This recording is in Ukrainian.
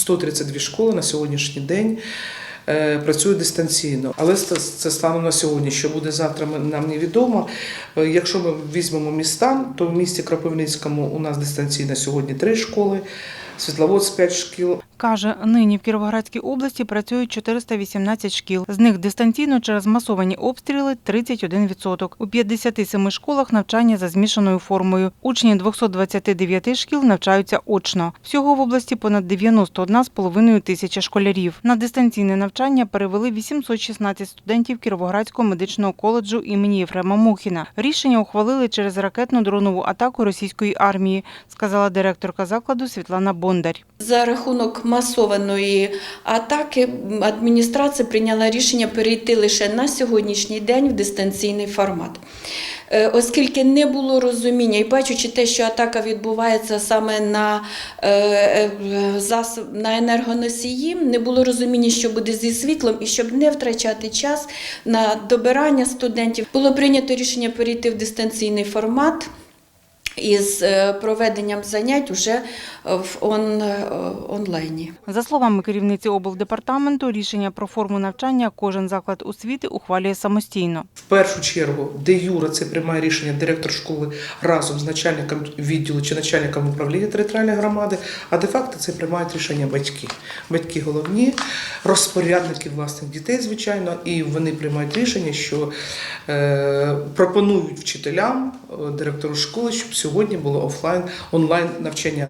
132 школи на сьогоднішній день. е, Працюють дистанційно, але це- станом на сьогодні. Що буде завтра, нам невідомо. Е, Якщо ми візьмемо міста, то в місті Кропивницькому у нас дистанційно сьогодні три школи, Світловодськ 5 шкіл, Каже, нині в Кіровоградській області працюють 418 шкіл. З них дистанційно через масовані обстріли 31%. У 57 школах навчання за змішаною формою. Учні 229 шкіл навчаються очно. Всього в області понад 91,5 тисячі школярів. На дистанційне навчання перевели 816 студентів Кіровоградського медичного коледжу імені Єфрема Мухіна. Рішення ухвалили через ракетно-дронову атаку російської армії, сказала директорка закладу Світлана Бондар. За рахунок масованої атаки адміністрація прийняла рішення перейти лише на сьогоднішній день в дистанційний формат. Е, Оскільки не було розуміння, і бачучи те, що атака відбувається саме на, е, е, на енергоносії, не було розуміння, що буде зі світлом, і щоб не втрачати час на добирання студентів, було прийнято рішення перейти в дистанційний формат із е, проведенням занять уже в он, е, онлайні. За словами керівниці облдепартаменту, рішення про форму навчання кожен заклад освіти ухвалює самостійно. В першу чергу, де Юра це приймає рішення директор школи разом з начальником відділу чи начальником управління територіальної громади, а де-факто це приймають рішення батьки. Батьки головні, розпорядники власних дітей, звичайно, і вони приймають рішення, що е, пропонують вчителям, е, директору школи, щоб сьогодні було офлайн онлайн навчання.